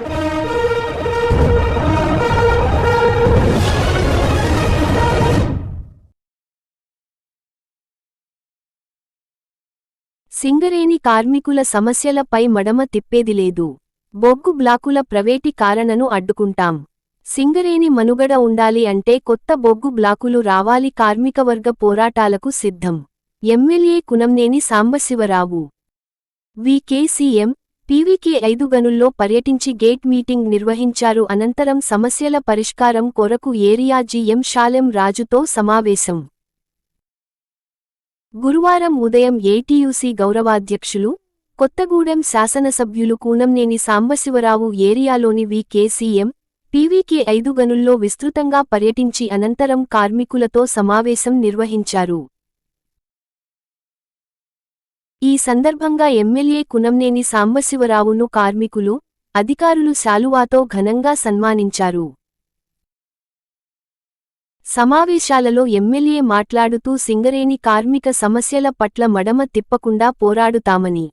సింగరేణి కార్మికుల సమస్యలపై మడమ తిప్పేది లేదు. బొగ్గు బ్లాకుల ప్రవేటి కారణను అడ్డుకుంటాం. సింగరేణి మనుగడ ఉండాలి అంటే కొత్త బొగ్గు బ్లాకులు రావాలి కార్మికవర్గ పోరాటాలకు సిద్ధం. MLA Kunamneni Sambasivarao. VKCM PVK ఐదు గనుల్లో పర్యటించి గేట్ మీటింగ్ నిర్వహించారు. అనంతరం సమస్యల పరిష్కారం కొరకు ఏరియా జీఎం షాలెం రాజుతో సమావేశం. గురువారం ఉదయం ఏటీయూసీ గౌరవాధ్యక్షులు కొత్తగూడెం శాసనసభ్యులు కూనంనేని సాంబశివరావు ఏరియాలోని వికేసీఎం పీవీకే ఐదు గనుల్లో విస్తృతంగా పర్యటించి అనంతరం కార్మికులతో సమావేశం నిర్వహించారు. ఈ సందర్భంగా ఎమ్మెల్యే కునంనేని సాంబశివరావును కార్మికులు అధికారులు శాలువాతో ఘనంగా సన్మానించారు. సమావేశాలలో ఎమ్మెల్యే మాట్లాడుతూ సింగరేణి కార్మిక సమస్యల పట్ల మడమ తిప్పకుండా పోరాడుతామని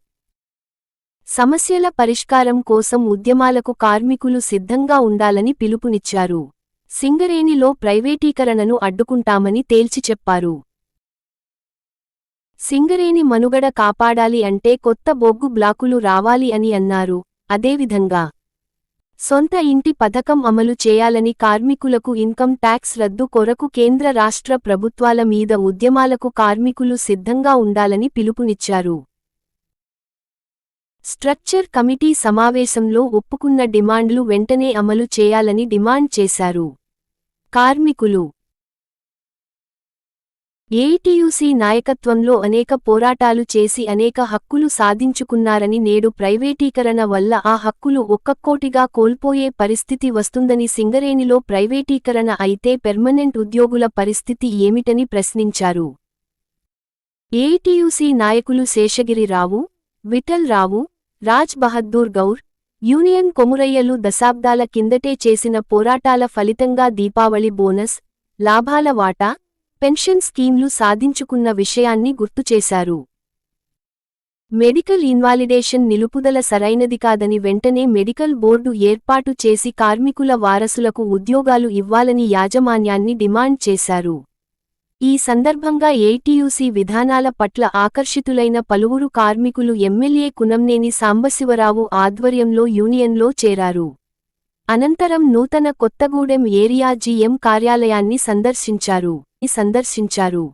సమస్యల పరిష్కారం కోసం ఉద్యమాలకు కార్మికులు సిద్ధంగా ఉండాలని పిలుపునిచ్చారు. సింగరేణిలో ప్రైవేటీకరణను అడ్డుకుంటామని తేల్చి చెప్పారు. సింగరేణి మనుగడ కాపాడాలి అంటే కొత్త బొగ్గు బ్లాకులు రావాలి అని అన్నారు. అదేవిధంగా సొంత ఇంటి పథకం అమలు చేయాలని కార్మికులకు ఇన్కమ్ ట్యాక్స్ రద్దు కొరకు కేంద్ర రాష్ట్ర ప్రభుత్వాల మీద ఉద్యమాలకు కార్మికులు సిద్ధంగా ఉండాలని పిలుపునిచ్చారు. స్ట్రక్చర్ కమిటీ సమావేశంలో ఒప్పుకున్న డిమాండ్లు వెంటనే అమలు చేయాలని డిమాండ్ చేశారు. కార్మికులు ఏఐటియుసి నాయకత్వంలో అనేక పోరాటాలు చేసి అనేక హక్కులు సాధించుకున్నారని నేడు ప్రైవేటీకరణ వల్ల ఆ హక్కులు ఒక్కొక్కోటిగా కోల్పోయే పరిస్థితి వస్తుందని సింగరేణిలో ప్రైవేటీకరణ అయితే పెర్మనెంట్ ఉద్యోగుల పరిస్థితి ఏమిటని ప్రశ్నించారు. ఏఐటియుసి నాయకులు శేషగిరిరావు విఠల్ రావు రాజ్ బహద్దూర్ గౌర్ యూనియన్ కొమురయ్యలు దశాబ్దాల కిందటే చేసిన పోరాటాల ఫలితంగా దీపావళి బోనస్ లాభాల వాటా పెన్షన్ స్కీమ్లు సాధించుకున్న విషయాన్ని గుర్తుచేశారు మెడికల్ ఇన్వాలిడేషన్ నిలుపుదల సరైనది కాదని వెంటనే మెడికల్ బోర్డు ఏర్పాటు చేసి కార్మికుల వారసులకు ఉద్యోగాలు ఇవ్వాలని యాజమాన్యాన్ని డిమాండ్ చేశారు. ఈ సందర్భంగా ఏటీయూసీ విధానాల పట్ల ఆకర్షితులైన పలువురు కార్మికులు ఎమ్మెల్యే కునంనేని సాంబశివరావు ఆధ్వర్యంలో యూనియన్లో చేరారు. అనంతరం నూతన కొత్తగూడెం ఏరియా జీఎం కార్యాలయాన్ని సందర్శించారు. సందర్శించారు.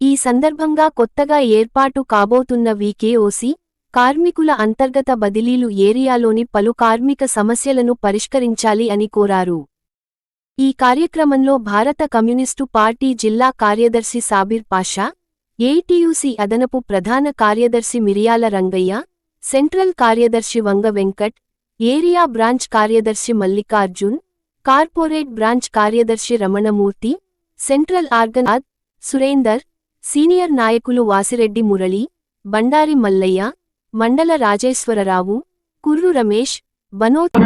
ఈ సందర్భంగా కొత్తగా ఏర్పాటు కాబోతున్న వీకేఓసి కార్మికుల అంతర్గత బదిలీలు ఏరియాలోని పలు కార్మిక సమస్యలను పరిష్కరించాలి అని కోరారు. ఈ కార్యక్రమంలో భారత కమ్యూనిస్టు పార్టీ జిల్లా కార్యదర్శి సాబిర్ పాషా ఏటీయూసీ అదనపు ప్రధాన కార్యదర్శి మిరియాల రంగయ్య సెంట్రల్ కార్యదర్శి వంగ వెంకట్ ఏరియా బ్రాంచ్ కార్యదర్శి మల్లికార్జున్ కార్పొరేట్ బ్రాంచ్ కార్యదర్శి రమణమూర్తి సెంట్రల్ ఆర్గనాథ్ సురేందర్ సీనియర్ నాయకులు వాసిరెడ్డి మురళి బండారి మల్లయ్య మండల రాజేశ్వరరావు కుర్రు రమేష్ బనోత్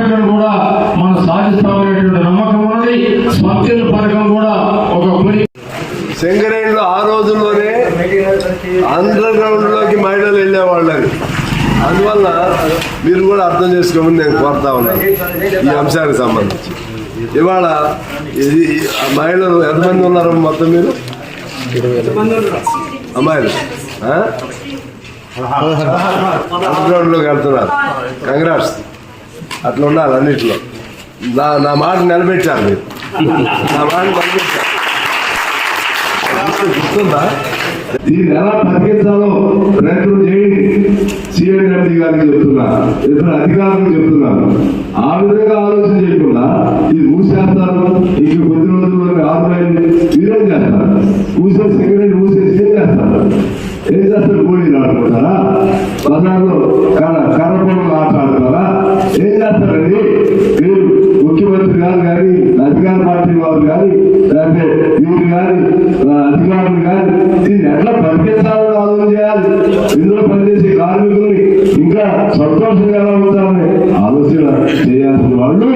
సింగరేణిలో ఆ రోజుల్లోనే అండర్ గ్రౌండ్లోకి మహిళలు వెళ్ళేవాళ్ళని. అందువల్ల మీరు కూడా అర్థం చేసుకోమని నేను కోరుతా ఉన్నాను ఈ అంశానికి సంబంధించి. ఇవాళ ఇది అమ్మాయిలు మహిళలు ఎంతమంది ఉన్నారు మొత్తం మీరు? అమ్మాయిలు. అండర్గ్రౌండ్లోకి వెళ్తున్నారు కంగ్రాట్స్. అట్లా ఉండాలి అన్నిట్లో. నా నా మాట నిలబెట్టారు మీరు. నా మాట నిలబెట్టారు. గుర్తుందా? దీన్ని ఎలా తగ్గించాలో ప్రయత్నం చేయండి. సిఐడి గారికి చెప్తున్నా. ఇతర అధికారులకు చెప్తున్నాను. ఆ విధంగా ఇది మూసేస్తారు ఇంక కొద్ది రోజుల వరకు ఆరుమైంది మీరేం చేస్తారు. మూసేసి సిగరెట్ ఊసేసి ఏం చేస్తారు? ఏం చేస్తారు? గోళీలు ఆడుకుంటారా బజార్లో కర్ర కర్ర ఆట ఆడతారా ఏం చేస్తారండి? మీరు ముఖ్యమంత్రి గారు కానీ అధికార పార్టీ వారు కానీ లేకపోతే వీరు కానీ అధికారులు కానీ దీన్ని ఎట్లా బతికించాలని ఆలోచన చేయాలి. ఇందులో పనిచేసే కార్మికుల్ని ఇంకా సంతోషంగా ఉంటారని ఆలోచన చేయాల్సిన వాళ్ళు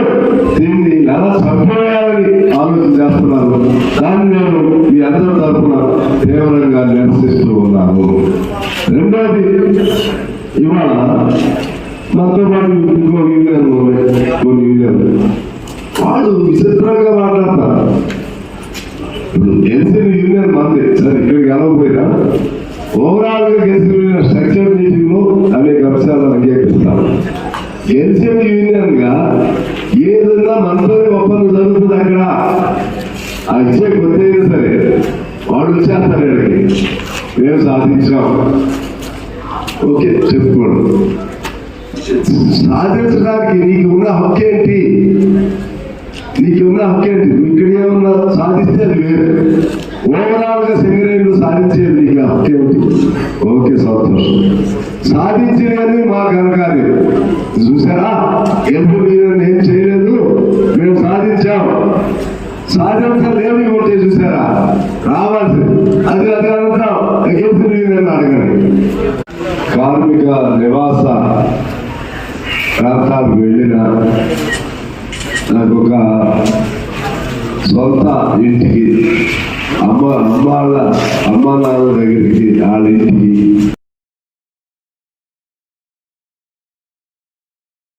ఎలా చంపేయాలని ఆలోచన చేస్తున్నారు. దాన్ని నేను మీ అందరి తరఫున తీవ్రంగా నిరసిస్తూ ఉన్నాను. రెండోది ఇవాళ మనతో పాటు ఇంకో యూనియన్ ఉన్నాయి, కొన్ని యూనియన్ వాళ్ళు విచిత్రంగా మాట్లాడతారు. ఇప్పుడు ఎన్సీఎల్ యూనియన్ మంది సరే ఇక్కడికి ఎలా ఓవరాల్గా ఎన్సీఎల్ యూనియన్ స్ట్రక్చర్ మీటింగ్లో అనేక అంశాలను అంగీకరిస్తారు ఎన్సీఎల్ యూనియన్గా ఏదైనా మనతో ఒప్పందం జరుగుతుంది అక్కడ ఆ ఇచ్చే కొద్ది సరే వాడు వచ్చేస్తారు ఇక్కడికి మేము సాధించాం ఓకే చెప్పుకోండి సాధించడానికి నీకు ఉన్న హక్కు ఏంటి నీకు ఉన్న హక్కు ఏంటి నువ్వు ఇక్కడే ఏమన్నా సాధిస్తే అది వేరు. ఓవరాల్గా సెమినైన్ సాధించేది నీకు ఆ హక్కు ఏంటి ఓకే సంతోషం. సాధించినవన్నీ మా ఘనకార్యం. చూసారా? ఎందుకు మీరు ఏం చేయలేదు? మేము సాధించాం. సాధించలేవి ఉంటే చూసారా? రావాల్సి అది అది అంటాం. ఎందుకు అని అడగండి కార్మిక నివాస ప్రాంతాలకు వెళ్ళిన నాకు ఒక సొంత ఇంటికి అమ్మ అమ్మ వాళ్ళ అమ్మ నాన్న దగ్గరికి వాళ్ళ ఇంటికి